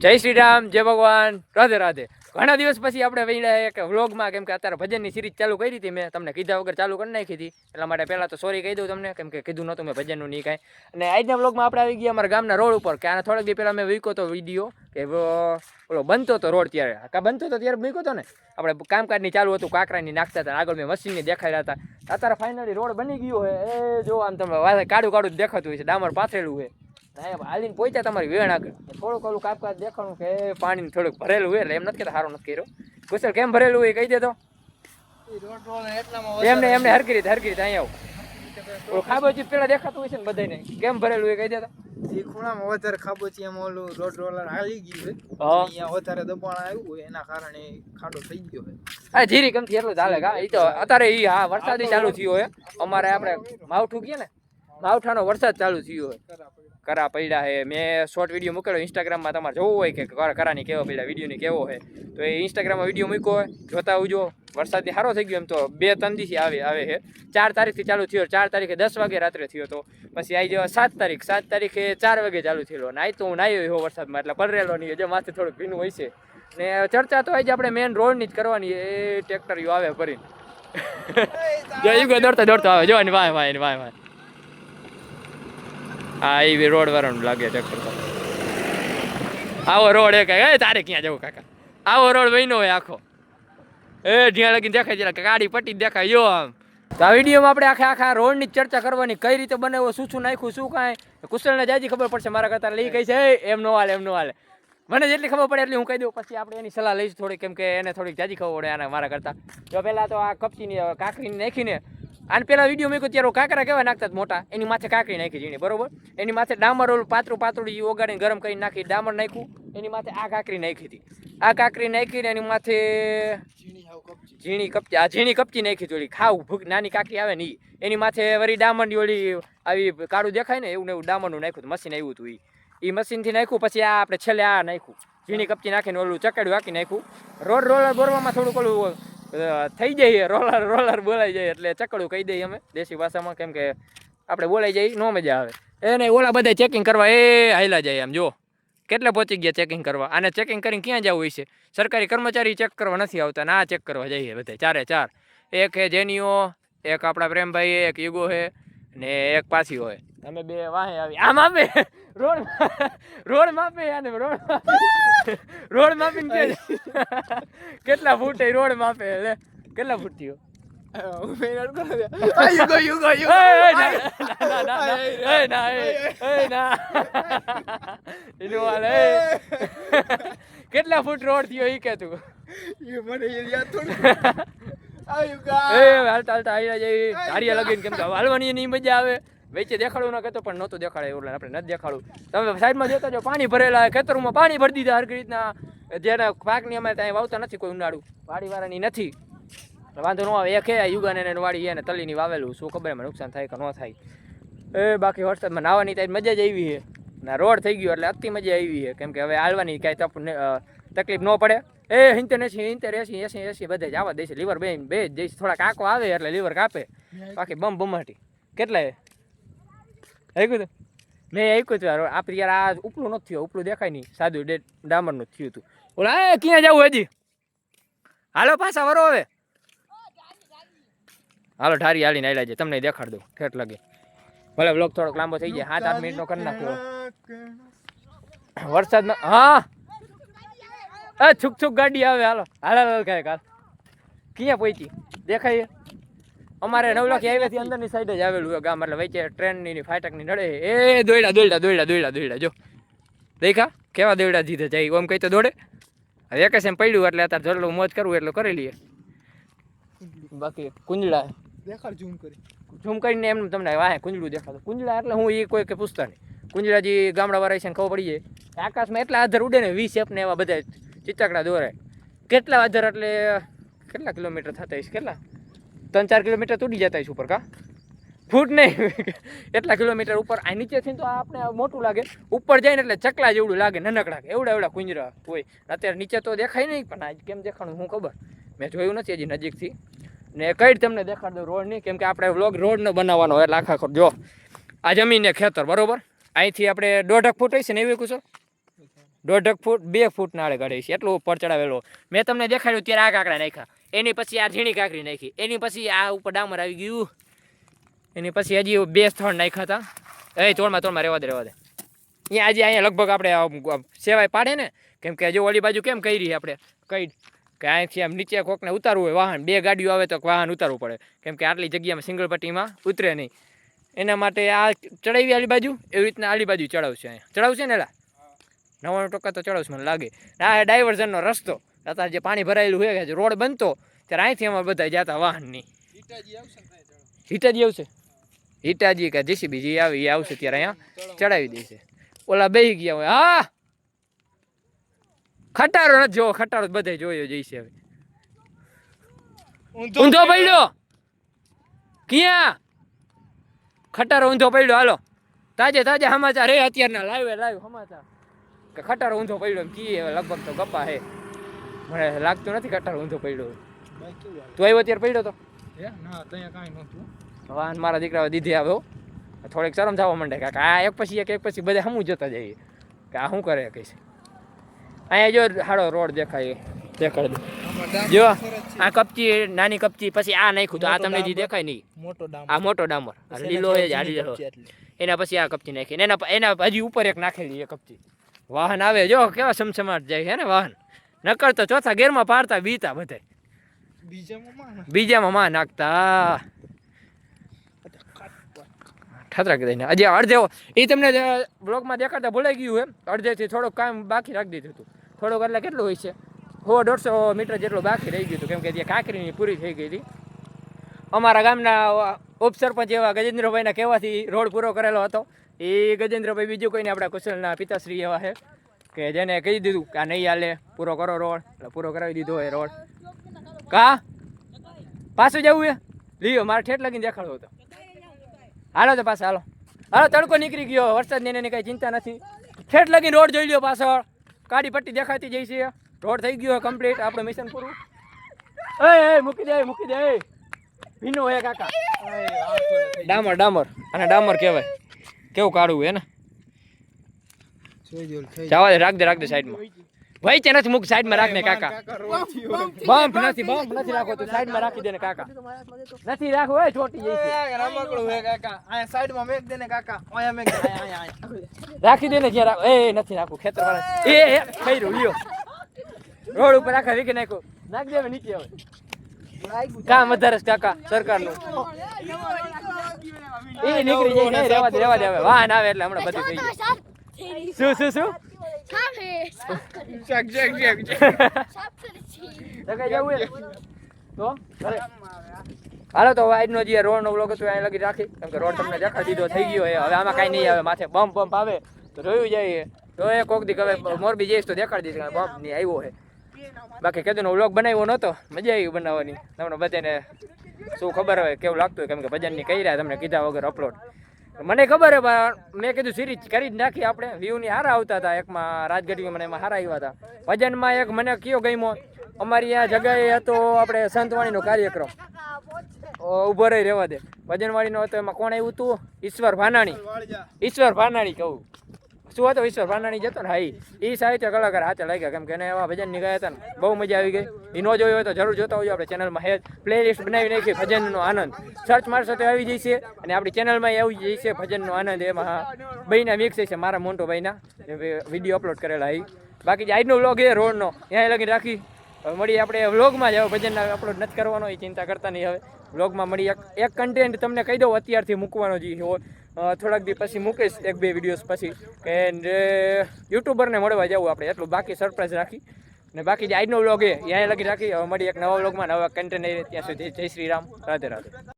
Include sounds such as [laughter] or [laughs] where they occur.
જય શ્રી રામ, જય ભગવાન. રાધે રાધે. ઘણા દિવસ પછી આપણે વહીને એક વ્લોગમાં, કેમ કે અત્યારે ભજનની સિરીઝ ચાલુ કરી હતી મેં, તમને કીધા વગર ચાલુ કરી નાખી હતી. એટલા માટે પહેલાં તો સોરી કહી દઉં તમને, કેમ કે કીધું નહોતું મેં ભજનનું નહીં કાંઈ. અને આજના વ્લોગમાં આપણે આવી ગયા અમારા ગામના રોડ ઉપર, કે આના થોડાક દી પહેલાં મેં વીકો તો વીડિયો, કે ઓલો બનતો હતો રોડ ત્યારે. કા બનતો હતો ત્યારે મૂક્યો હતો ને? આપણે કામકાજની ચાલુ હતું, કાંકરાની નાખતા હતા આગળ મેં મશીનની દેખાડ્યા હતા. અત્યારે ફાઇનલી રોડ બની ગયો હોય એ જો આમ તમે કાળું જ દેખાતું હોય છે. ડામર પાથરેલું છે. અહીંયા હાલીને પહોંચ્યા તમારી વેણ આગળ. થોડુંક ઓલું કાપકાજ દેખાણું કે પાણી થોડુંક ભરેલું હોય એટલે એમ નથી કે સારું નથી કર્યો. કુશલ કેમ ભરેલું હોય કહી દે તો એમને એમને હરકી રીતે હરકી રીતે અહીંયા આવું. ઓલું ખાબોચી પેલા દેખાતું હોય છે ને બધાને કેમ ભરેલું હોય કહી દેતા એ ખૂણામાં વધારે ખાબોચિયામાં ઓલું રોડ રોલર હાલી ગયું છે હા. અહીંયા વધારે દબાણ આવ્યું હોય એના કારણે ખાડો થઈ ગયો હોય. હા જીરી કમથી એટલું ચાલે કા એ તો અત્યારે એ હા વરસાદ ચાલુ થયો હોય. અમારે આપણે માવઠું કહીએ ને માવઠાનો વરસાદ ચાલુ થયો હોય. કરા પડ્યા હે. મેં શોર્ટ વીડિયો મૂકેલો ઇન્સ્ટાગ્રામમાં તમારે જોવું હોય કે કરા- કરાની કેવો પડ્યા વિડીયોની કેવો હોય તો એ ઇન્સ્ટાગ્રામમાં વીડિયો મૂક્યો હોય જોતા આવજો. વરસાદથી સારો થઈ ગયો એમ તો બે ત્રણ દિવસથી આવે આવે છે ચાર તારીખથી ચાલુ થયો ચાર તારીખે દસ વાગે રાત્રે થયો તો. પછી આવી જવા સાત તારીખ સાત તારીખે ચાર વાગે ચાલુ થયેલો. અને આજ તો હું નાહ્યો એવો વરસાદમાં એટલે પલરેલો નહીં જો માથે થોડુંક ભીનું હોય છે. ને ચર્ચા તો આજે આપણે મેન રોડની જ કરવાની એ ટ્રેક્ટરીઓ આવે ફરીને [laughs] જો દોડતો દોડતો આવે. જો એની વાય વાય વાય વાય હા એ રોડ વાળાનું લાગે ટ્રેક્ટર તો. આવો રોડ એ કાંઈ એ તારે ક્યાં જવું કાકા? આવો રોડ વહીનો હોય આખો. એ જ્યાં લગીને દેખાય જરા ગાડી પટ્ટી દેખાય, યો આમ. તો આ વિડીયોમાં આપણે આખા આખા રોડની ચર્ચા કરવાની, કઈ રીતે બનાવ્યો શું શું નાખ્યું, શું કાંઈ. કુશલને જાજી ખબર પડશે, મારા કરતા લઈ કહી છે એમ નો હાલે, એમ નો હાલે. મને જેટલી ખબર પડે એટલી હું કહી દઉં, પછી આપણે એની સલાહ લઈશ થોડી કેમ કે એને થોડીક જાજી ખબર પડે આના મારા કરતા. જો પહેલાં તો આ કપચીની કાકરીને નાખીને આને પેલા વીડિયો મેં ત્યારે કાકરા કેવા નાખતા મોટા? એની માથે કાંકરી નાખી જીણી બરોબર? એની માથે ડામર ઓલું પાતળું પાતળું એ ઓગાળીને ગરમ કરીને નાખી, ડામર નાખ્યું, એની માથે આ કાંકરી નાખી હતી. આ કાકરી નાખીને એની માથે ઝીણી કપચી, આ ઝીણી કપચી નાખી હતી ઓલી, ખાવ, ભૂખ, નાની કાંકરી આવે ને એ એની માથે વળી ડામરની ઓલી આવી કાળું દેખાય ને, એવું ને એવું ડામરનું નાખ્યું મશીન આવ્યું હતું એ મશીનથી નાખ્યું, પછી આ આપણે છેલ્લે આ નાખ્યું. ઝીણી કપચી નાખીને ઓલું ચકડ્યું હાકી નાખ્યું. રોડ રોલર બોરવામાં થોડુંક ઓલું થઈ જઈએ રોલર રોલર બોલાઈ જાય એટલે ચકડું કહી દઈએ અમે, દેશી ભાષામાં કેમ કે આપણે બોલાઈ જઈએ નો મજા આવે. એને ઓલા બધા ચેકિંગ કરવા, એ હાયલા જાય આમ, જો. કેટલા પહોંચી ગયા ચેકિંગ કરવા? આને ચેકિંગ કરીને ક્યાં જવું હોય છે સરકારી કર્મચારી ચેક કરવા નથી આવતા, ના ચેક કરવા જઈએ બધા ચારે, ચાર. એક હે જેનીઓ, એક આપણા પ્રેમભાઈ એક યુગો હે ને એક પાછી હોય. અમે બે વાહે આવી. આમ આપે. રોડ રોડ માપે આને રોડ રોડ માપીને કે કેટલા ફૂટ એ રોડ માપે? લે કેટલા ફૂટ થયો? કેટલા ફૂટ રોડ થયો ઈ કે તું? યુ મને આ હાલતા હાલતા આવી જાય ધારિયા લગીને કેમ કે હાલવાની એની મજા આવે. વચ્ચે દેખાડવું ના કહેતો, પણ નહોતું દેખાડે એવું આપણે નથી દેખાડવું. તમે સાઈડમાં જોતા જો પાણી ભરેલા, ખેતરોમાં પાણી ભરી દીધા હરકી રીતના. જેના પાકની અમે ત્યાં વાવતા નથી કોઈ ઉનાળું. વાડીવાળાની નથી. વાંધો ન એક હે યુગાને એને વાડી એને તલીની વાવેલું. શું ખબર એમાં નુકસાન થાય કે ન થાય. એ બાકી વરસાદમાં નાવાની ત્યાં મજા જ આવી છે ના, રોડ થઈ ગયો એટલે અતિ મજા આવી છે કેમ કે હવે હાલવાની કાંઈ તકલીફ ન પડે. એ હિંતેર એસી હિંતેર એસી એસી એસી, બધે જ આવા દેશે. લીવર બે બે જઈશ. થોડા કાકો આવે એટલે લીવર કાપે. બાકી બમ બમાટી કેટલા એ આપ્યું તું? મેં આપ્યું હતું યાર. આપણે યાર આ ઉપલું નથી થયું ઉપલું દેખાય નહીં. સાદું ડે ડામરનું થયું હતું. ઓલા એ ક્યાં જવું હજી? હાલો પાછા વરો હવે. હાલો ઢારી હાલીને આવેલા છે. તમને દેખાડ દઉં. ઠેઠ લાગે. ભલે બ્લોક થોડોક લાંબો થઈ જાય. સાત આઠ મિનિટનો કરી નાખ્યો [laughs] વરસાદમાં હા. એ છુક છુક ગાડી આવે. હાલો. હાલ હાલ કાંઈ હાલ. ક્યાં પહોંચી? દેખાય? અમારે નવલાખી હાઈવેથી અંદરની સાઈડ જ આવેલું છે. ગામ એટલે વચ્ચે ટ્રેનની ફાટકની નડે. એ દોડ્યા દોડ્યા દોડ્યા દોડ્યા દોડ્યા જો. દેખા કેવા દોડ્યા જીધે જાય ઓમ કઈ તો દોડે. વેકેશન પડ્યું એટલે અત્યારે જેટલું મોજ કરવું એટલું કરી લઈએ. બાકી કુંજળા. દેખાડ ઝૂમ કરી. ઝૂમ કરીને એમ તમને વાહે કુંજળું દેખાતું કુંજળા એટલે હું એ કોઈ કે પૂછતા નહીં. કુંજળા જે ગામડાવાળા છે ને ખબર પડી જાય. આકાશમાં એટલા આધાર ઉડે ને વી એપને ને એવા બધા ચિત્તકડા દોરાય. કેટલા આધાર એટલે કેટલા કિલોમીટર થતા હશે? કેટલા? ત્રણ ચાર કિલોમીટર તૂટી જતા હશે ઉપર કા? ફૂટ નહીં. [laughs] એટલા કિલોમીટર ઉપર. આ નીચેથી તો આપણે મોટું લાગે. ઉપર જાય ને એટલે ચકલા જેવડું લાગે, નનકડા એવડા એવડા કુંજરા હોય. અત્યારે નીચે તો દેખાય નહીં, પણ આજ કેમ દેખાણું હું ખબર? મેં જોયું નથી હજી નજીકથી. ને કઈ તમને દેખાડ દઉં રોડ નહીં, કેમ કે આપણે વ્લોગ રોડ નો બનાવવાનો હોય એટલે આખા જો, આ જમીન ને ખેતર, બરોબર? અહીંથી આપણે દોઢક ફૂટ હશે ને એવી કુશો દોઢક ફૂટ, બે ફૂટ નાળે કાઢે છે એટલું ઉપર ચડાવેલો. મેં તમને દેખાડ્યું, ત્યારે આ કાંકડા નાખ્યા. એની પછી આ ઝીણી કાંકરી નાખી. એની પછી આ ઉપર ડામર આવી ગયું. એની પછી હજી બે સ્થળ નાખ્યા હતા. એ તોડમાં તોડમાં રહેવા દે રહેવા દે. અહીંયા આજે અહીંયા લગભગ આપણે સેવાય પાડે ને, કેમ કે જો ઓલી બાજુ કેમ કરી આપણે? કઈ કે અહીંથી આમ નીચે કોકને ઉતારવું હોય વાહન, બે ગાડીઓ આવે તો વાહન ઉતારવું પડે. કેમ કે આટલી જગ્યામાં સિંગલ પટ્ટીમાં ઉતરે નહીં. એના માટે આ ચડાવી આલી બાજુ? એવી રીતના આલી બાજુ ચડાવશે અહીંયા. ચડાવશે ને એલા નવ્વાણું ટકા તો ચડાવશે, મને લાગે. આ ડાયવર્ઝનનો રસ્તો. અત્યારે જે પાણી ભરાયેલું હોય કે રોડ બનતો ત્યારે અહીંથી અમારે બધા જતા વાહનની. હિટાજી આવશે હિટાજી કે જેસીબી જે આવે એ આવશે ત્યારે અહીંયા ચડાવી દેશે. ઓલા બેહી ગયા હોય હા! ખટારો નથી જોવો ખટારો બધે જોયો જઈશે હવે. ઊંધો પડ્યો? ક્યાં? ખટારો ઊંધો પડ્યો હાલો. તાજે તાજે સમાચાર હે અત્યારના લાઈવે લાઈવ સમાચાર. કે ખટારો ઊંધો પડ્યો કીએ લગભગ તો ગપ્પા હે. મને લાગતું નથી કટાર ઊંધો પડ્યો? તું આવ્યો અત્યારે પડ્યો તો? હે? ના ત્યાં કાંઈ નહોતું. વાહન મારા દીકરા દીધી આવે હો. થોડીક શરમ થવા માંડે કે આ એક પછી એક એક પછી બધા હમું જતા જઈએ. કે આ શું કરે કહીશ અહીંયા જો હાડો રોડ દેખાય. દેખાડ જો આ કપચી નાની કપચી પછી આ નાખ્યું તો આ તમને જે દેખાય નહીં. મોટો ડામર. આ મોટો ડામર. લીલો એના છે આ લીલો. એના પછી આ કપચી નાખી. એના એના હજી ઉપર એક નાખેલી એ કપચી. વાહન આવે જો કેવા સમસમાટ જાય છે ને વાહન. નકર તો ચોથા ગેરમાં પાડતા બીતા બધાય બીજામાં માં નાખતા. ઠતરાક દઈને હજી અડધે એ તમને બ્લોગમાં દેખાડતા ભૂલાઈ ગયું એમ. અડધેથી થોડુંક કામ બાકી રાખી દીધું હતું થોડુંક એટલે કેટલું હોય છે? સો દોઢસો મીટર જેટલું બાકી રહી ગયું હતું કેમ કે જે કાંકરીની પૂરી થઈ ગઈ હતી. અમારા ગામના ઉપસરપંચ એવા ગજેન્દ્રભાઈના કહેવાથી રોડ પૂરો કરેલો હતો. એ ગજેન્દ્રભાઈ બીજું કોઈને આપણા કુશલના પિતાશ્રી એવા છે. કે જેને કહી દીધું કે આ નહીં હાલે પૂરો કરો રોડ. એટલે પૂરો કરાવી દીધો એ રોડ. કા? પાછું જવું એ લીયો મારે ઠેઠ લગીને દેખાડવો હતો હાલો તો પાછા હાલો. હાલો તડકો નીકળી ગયો. વરસાદ ને એની કાંઈ ચિંતા નથી. ઠેઠ લગીને રોડ જોઈ લ્યો પાછળ. કાળી પટ્ટી દેખાતી જઈ છે. રોડ થઈ ગયો કમ્પ્લીટ આપણું મિશન પૂરું. એ એ મૂકી દે મૂકી દે. ભીનો હે કાકા. ડામર ડામર. અને ડામર કહેવાય. કેવું કાઢવું હે ને? જોઈ જો થઈ જવા દે રાખ દે રાખ દે સાઈડમાં ભાઈ તે નથી મૂક સાઈડમાં રાખ ને કાકા. બમ્પ નથી બમ્પ નથી રાખો તું સાઈડમાં રાખી દે ને કાકા નથી રાખો એ છોટી જઈ છે રમકડું હે કાકા આ સાઈડમાં મેક દે ને કાકા અહીંયા મેક. રાખી દે ને રાખ એ નથી રાખો ખેતર વાળા એ એ કઈ રહ્યું લ્યો રોડ ઉપર આખા વીખી નાખો નાખ દે નીચે હવે કામ વધારે કાકા સરકારનું એ નીકળી જાય નહીં રેવા દે રેવા દે હવે વાહન આવે એટલે હમણાં બધું થઈ જાય શું શું શું? શાક, શાક, શાક. તો. હાલો તો આજનો જે રોડ નો બ્લોગ હતો અહીં લગી રાખી. કેમ કે રોડ તમને દેખાડી દીધો થઈ ગયો હવે આમાં કાંઈ નહીં આવે. માથે બમ્પ બમ્પ આવે તો જોયું જાય તો એ કોક દી હવે મોરબી જઈશ તો દેખાડી દઈશ બમ્પ નહીં આવ્યો છે. બાકી કીધું નો વ્લોગ બનાવ્યો નહોતો. મજા આવી બનાવવાની. તમને બધાને શું ખબર હોય કેવું લાગતું કેમ કે ભજનની કહી રહ્યા તમને કીધા વગર અપલોડ મને ખબર હે પણ મેં કીધું સિરીજ કરી જ નાખી આપણે. વ્યૂની હારા આવતા હતા એકમાં રાજગઢવી મને એમાં હારા આવ્યા હતા. ભજનમાં એક મને કયો ગમ્યો? અમારી આ જગ્યાએ હતો આપણે સંતવાણીનો કાર્યક્રમ. ઊભો રહી રહેવા દે. ભજનવાણીનો હતો એમાં કોણ આવ્યું હતું ઈશ્વર ભાનાણી. ઈશ્વર ભાનાણી કહું. શું હતો ઈશ્વર ભાનાણી જતો ને? હા એ સાહિત્ય કલાકાર હાથે લાગ્યા, કેમ કે એને એવા ભજન ગયા હતા ને, બહુ મજા આવી ગઈ. એ ન જોયું હોય તો જરૂર જોતા હોજો, આપણે ચેનલમાં હે પ્લે લિસ્ટ બનાવી નાખી ભજનનો આનંદ. સર્ચ મારશો તો આવી જશે અને આપણી ચેનલમાં આવી જશે ભજનનો આનંદ એમાં ભાઈના મિક્સ છે, મારા મોટો ભાઈના વીડિયો અપલોડ કરેલા એ બાકી જે આજનો વ્લોગ એ રોડનો ત્યાં લગી રાખી. મળીએ આપણે વ્લોગમાં જ, હવે ભજનના અપલોડ નથી કરવાનો એ ચિંતા કરતા નહીં હવે. વ્લોગમાં મળી એક કન્ટેન્ટ તમને કહી દઉં, અત્યારથી મૂકવાનો જે હોય થોડાક દી પછી મૂકીશ એક બે વિડીયોઝ પછી કે યુટ્યુબરને મળવા જવું આપણે, એટલું બાકી સરપ્રાઈઝ રાખી. ને બાકી જે આજનો વ્લોગ એ અહીંયા લગી રાખી. મળી એક નવા વ્લોગમાં નવા કન્ટેન્ટ ત્યાં સુધી. જય શ્રી રામ. રાધે રાધે.